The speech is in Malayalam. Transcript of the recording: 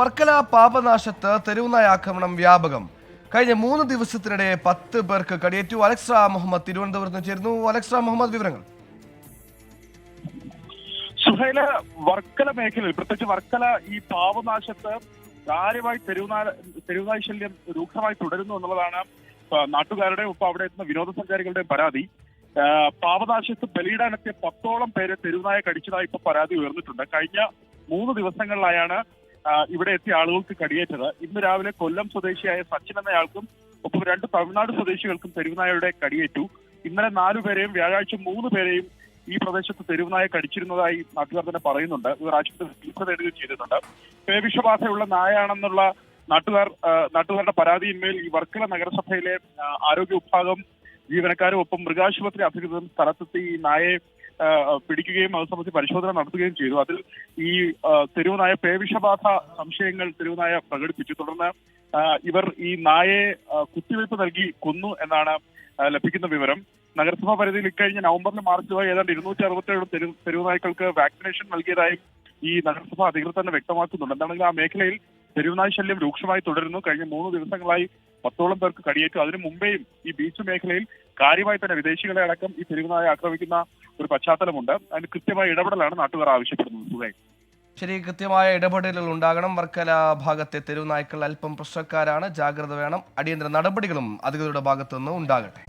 വർക്കല പാപനാശത്ത് തെരുവുനായ ആക്രമണം വ്യാപകം. കഴിഞ്ഞ മൂന്ന് ദിവസത്തിനിടെ പത്ത് പേർക്ക് കടിയേറ്റു. അലക്സ മുഹമ്മദ് തിരുവനന്തപുരത്ത് ചേരുന്നു. അലക്സ മുഹമ്മദ് വിവരങ്ങൾ. സുഹൈല വർക്കല മേഖലയിൽ പ്രത്യേകിച്ച് വർക്കല ഈ പാവനാശത്ത് കാര്യമായി തെരുവുനാ തെരുവുനായ ശല്യം രൂക്ഷമായി തുടരുന്നു എന്നുള്ളതാണ് നാട്ടുകാരുടെ ഒപ്പം അവിടെ എത്തുന്ന വിനോദസഞ്ചാരികളുടെ പരാതി. പാവനാശത്ത് ബലിയിടാനെത്തിയ പത്തോളം പേരെ തെരുവുനായ കടിച്ചതായി ഇപ്പൊ പരാതി ഉയർന്നിട്ടുണ്ട്. കഴിഞ്ഞ മൂന്ന് ദിവസങ്ങളിലായാണ് ഇവിടെ എത്തിയ ആളുകൾക്ക് കടിയേറ്റത്. ഇന്ന് രാവിലെ കൊല്ലം സ്വദേശിയായ സച്ചിൻ എന്നയാൾക്കും ഒപ്പം രണ്ട് തമിഴ്നാട് സ്വദേശികൾക്കും തെരുവുനായയുടെ കടിയേറ്റു. ഇന്നലെ നാലുപേരെയും വ്യാഴാഴ്ച മൂന്ന് പേരെയും ഈ പ്രദേശത്ത് തെരുവുനായ കടിച്ചിരുന്നതായി നാട്ടുകാർ തന്നെ പറയുന്നുണ്ട്. ഇവർ ആശുപത്രി ചികിത്സ തേടുകയും ചെയ്തിട്ടുണ്ട്. പേവിഷബാധയുള്ള നായാണെന്നുള്ള നാട്ടുകാർ നാട്ടുകാരുടെ പരാതിയിന്മേൽ ഈ വർക്കല നഗരസഭയിലെ ആരോഗ്യ വിഭാഗം ജീവനക്കാരും ഒപ്പം മൃഗാശുപത്രി അധികൃതരും സ്ഥലത്തെത്തി ഈ നായയെ പിടിക്കുകയും അത് സംബന്ധിച്ച് പരിശോധന നടത്തുകയും ചെയ്തു. അതിൽ ഈ തെരുവുനായ പേവിഷബാധ സംശയങ്ങൾ തെരുവുനായ പ്രകടിപ്പിച്ചു. തുടർന്ന് ഇവർ ഈ നായയെ കുത്തിവയ്പ് നൽകി കൊന്നു എന്നാണ് ലഭിക്കുന്ന വിവരം. നഗരസഭാ പരിധിയിൽ ഇക്കഴിഞ്ഞ നവംബറിൽ മാർച്ചുമായി ഏതാണ്ട് ഇരുന്നൂറ്റി അറുപത്തേഴ് തെരു തെരുവുനായ്ക്കൾക്ക് വാക്സിനേഷൻ നൽകിയതായും ഈ നഗരസഭാ അധികൃതർ തന്നെ വ്യക്തമാക്കുന്നുണ്ട്. എന്താണെങ്കിൽ ആ മേഖലയിൽ തെരുവുനായ് ശല്യം രൂക്ഷമായി തുടരുന്നു. കഴിഞ്ഞ മൂന്ന് ദിവസങ്ങളായി പത്തോളം പേർക്ക് കടിയേറ്റു. അതിനു മുമ്പേയും ഈ ബീച്ച് മേഖലയിൽ കാര്യമായി തന്നെ വിദേശികളെ അടക്കം ഈ തെരുവുനായ ആക്രമിക്കുന്ന ഒരു പശ്ചാത്തലമുണ്ട്. അതിന് കൃത്യമായ ഇടപെടലാണ് നാട്ടുകാർ ആവശ്യപ്പെടുന്നത്. സുഖേ ശരി കൃത്യമായ ഇടപെടലുകൾ ഉണ്ടാകണം. വർക്കല ഭാഗത്തെ തെരുവ് നായ്ക്കൾ അല്പം പ്രശ്നക്കാരാണ്. ജാഗ്രത വേണം. അടിയന്തര നടപടികളും അധികൃതരുടെ ഭാഗത്തുനിന്ന് ഉണ്ടാകട്ടെ.